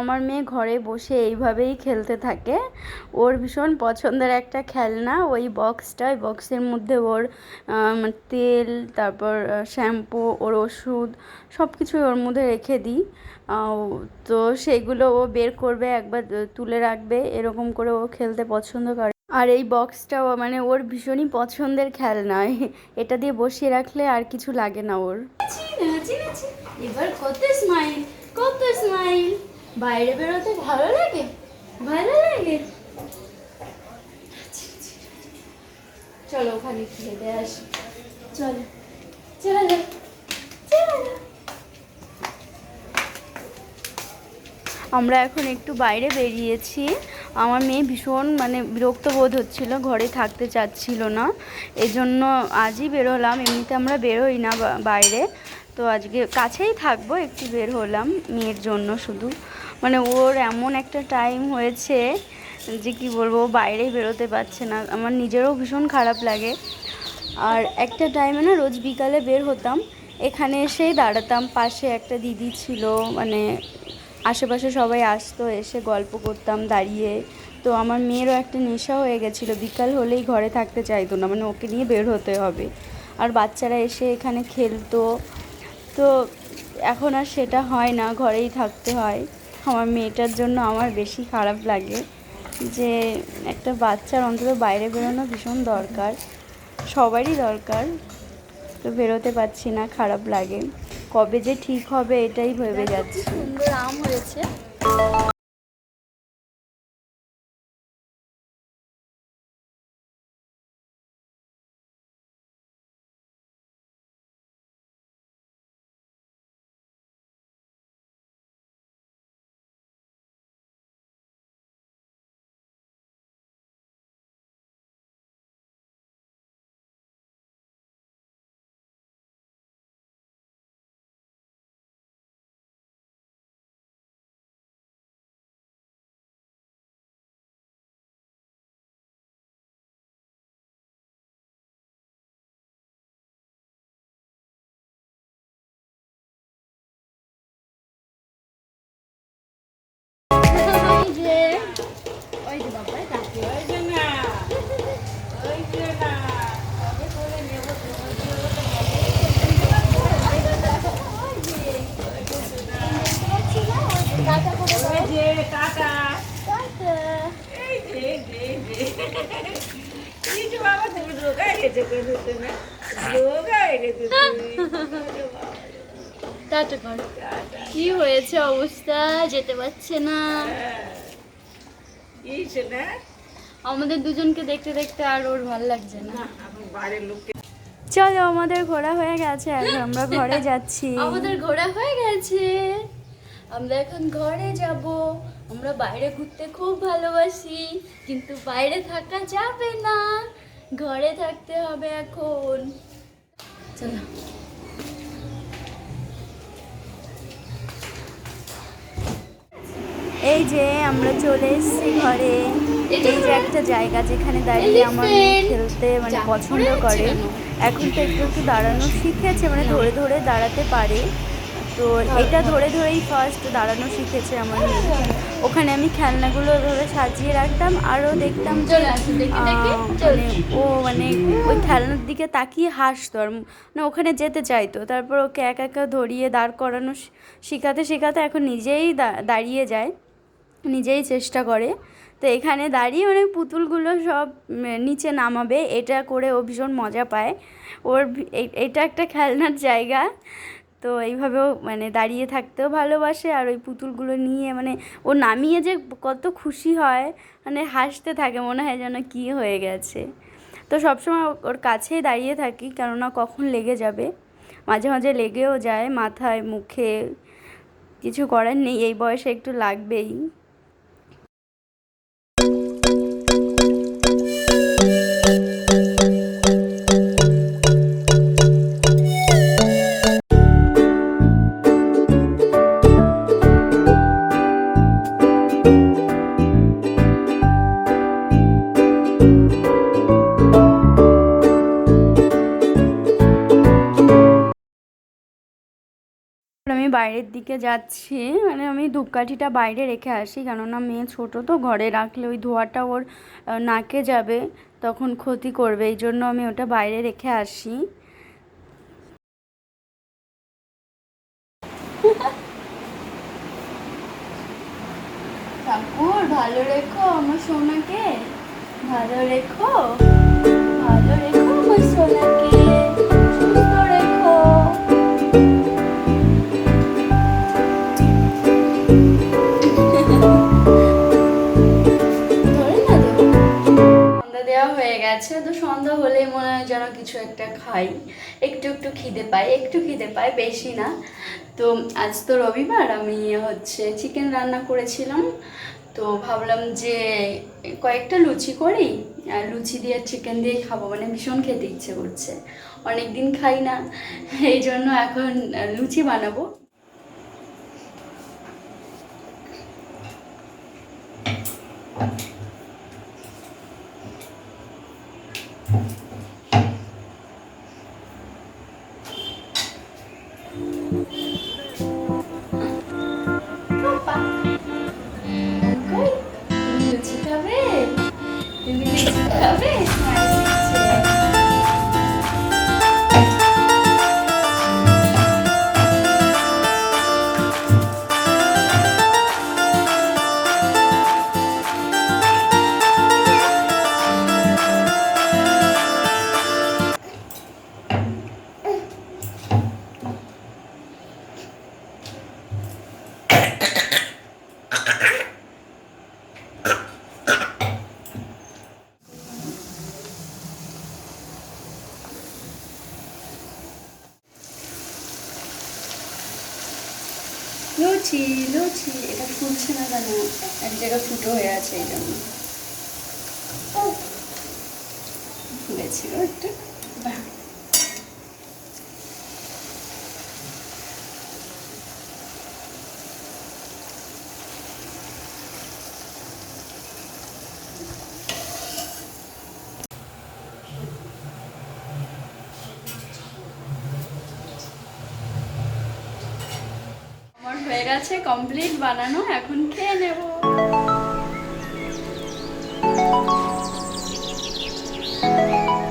আমার মেয়ে ঘরে বসে এইভাবেই খেলতে থাকে। ওর ভীষণ পছন্দের একটা খেলনা, ওই বক্সটা ওই বক্সের মধ্যে ওর তেল, তারপর শ্যাম্পু ওর ওষুধ সব কিছুই ওর মধ্যে রেখে দিই। তো সেইগুলো ও বের করবে, একবার তুলে রাখবে, এরকম করে ও খেলতে পছন্দ করে। আর এই বক্সটাও মানে ওর ভীষণই পছন্দের খেলনা, এটা দিয়ে বসিয়ে রাখলে আর কিছু লাগে না ওর। এবার কত স্মাইল কত স্মাইল বাইরে বেরোতে ভালো লাগে? ভালো লাগে? চলো ওখানে খেতে আসি। চলো। চলো। আমরা এখন একটু বাইরে বেরিয়েছি। আমার মেয়ে ভীষণ মানে বিরক্ত বোধ হচ্ছিল, ঘরে থাকতে চাচ্ছিল না। এজন্য আজই বেরোলাম। এমনিতে আমরা বেরোই না বাইরে। তো আজকে কাছেই থাকব, একটু বের হলাম মেয়ের জন্য শুধু। মানে ওর এমন একটা টাইম হয়েছে যে কি বলব, ও বাইরেই বেরোতে পারছে না। আমার নিজেরও ভীষণ খারাপ লাগে। আর একটা টাইমে না রোজ বিকালে বের হতাম, এখানে এসেই দাঁড়াতাম। পাশে একটা দিদি ছিল মানে আশেপাশে সবাই আসতো, এসে গল্প করতাম দাঁড়িয়ে। তো আমার মেয়েরও একটা নেশা হয়ে গেছিল, বিকাল হলেই ঘরে থাকতে চাইতো না। মানে ওকে নিয়ে বের হতে হবে। আর বাচ্চারা এসে এখানে খেলতো তো এখন আর সেটা হয় না, ঘরেই থাকতে হয়। আমার মেয়েটার জন্য আমার বেশি খারাপ লাগে যে একটা বাচ্চার অন্তত বাইরে বেরোনো ভীষণ দরকার, সবারই দরকার। তো বেরোতে পারছি না, খারাপ লাগে। কবে যে ঠিক হবে এটাই ভেবে যাচ্ছে। সুন্দর আম হয়েছে। টাটা কর। কি হয়েছে অবস্থা? যেতে পারছে না। আমাদের দুজনকে দেখতে দেখতে আর ওর ভালো লাগছে না। চলো আমাদের ঘোরা হয়ে গেছে এখন আমরা ঘরে যাচ্ছি। আমাদের ঘোরা হয়ে গেছে। আমরা এখন ঘরে যাব। আমরা বাইরে ঘুরতে খুব ভালোবাসি কিন্তু বাইরে থাকা যাবে না। ঘরে থাকতে হবে এখন। চলো। এই যে আমরা চলে এসেছি ঘরে। এই যে একটা জায়গা যেখানে দাঁড়িয়ে আমার খেলতে মানে পছন্দ করে। এখন তো একটু একটু দাঁড়ানো শিখেছে মানে ধরে ধরে দাঁড়াতে পারে। তো এটা ধরে ধরেই ফার্স্ট দাঁড়ানো শিখেছে আমার ওখানে আমি খেলনাগুলো ধরে সাজিয়ে রাখতাম আরও দেখতাম যে মানে ও মানে ওই খেলনার দিকে তাকিয়ে হাসতো আর মানে ওখানে যেতে চাইতো। তারপর ওকে একা একা ধরিয়ে দাঁড় করানো শেখাতে শেখাতে এখন নিজেই দাঁড়িয়ে যায়। নিজেই চেষ্টা করে। তো এখানে দাঁড়িয়ে মানে পুতুলগুলো সব নিচে নামাবে। এটা করে ও ভীষণ মজা পায়। ওর এটা একটা খেলনার জায়গা। তো এইভাবেও মানে দাঁড়িয়ে থাকতেও ভালোবাসে। আর ওই পুতুলগুলো নিয়ে মানে ও নামিয়ে যে কত খুশি হয় মানে হাসতে থাকে, মনে হয় যেন কী হয়ে গেছে। তো সবসময় ওর কাছেই দাঁড়িয়ে থাকি, কেননা কখন লেগে যাবে। মাঝে মাঝে লেগেও যায়, মাথায়, মুখে, কিছু করার নেই। এই বয়সে একটু লাগবেই। বাইরের দিকে যাচ্ছি মানে আমি ধূপকাঠিটা বাইরে রেখে আসি, কেননা মেয়ে ছোট তো ঘরে রাখলে ওই ধোঁয়াটা ওর নাকে যাবে, তখন ক্ষতি করবে, এই জন্য আমি ওটা বাইরে রেখে আসি। ঠাকুর, ভালো রেখো আমার সোনাকে, ভালো রেখো ভালো রেখো আমার সোনাকে। গেছে, তো সন্ধ্যা হলেই মনে হয় যেন কিছু একটা খাই। একটু একটু খিদে পাই একটু খিদে পাই বেশি না। তো আজ তো রবিবার, আমি হচ্ছে চিকেন রান্না করেছিলাম। তো ভাবলাম যে কয়েকটা লুচি করি, আর লুচি দিয়ে চিকেন দিয়ে খাব মানে ভীষণ খেতে ইচ্ছে করছে। অনেক দিন খাই না, এই জন্য এখন লুচি বানাবো। তুমি লুচি লুচি লুচি, এটা ফুটছে না কেন? এক জায়গায় ফুটো হয়ে আছে এই জন্য। ফুলেছিল একটু। হয়ে গেছে কমপ্লিট বানানো এখন খেয়ে নেব।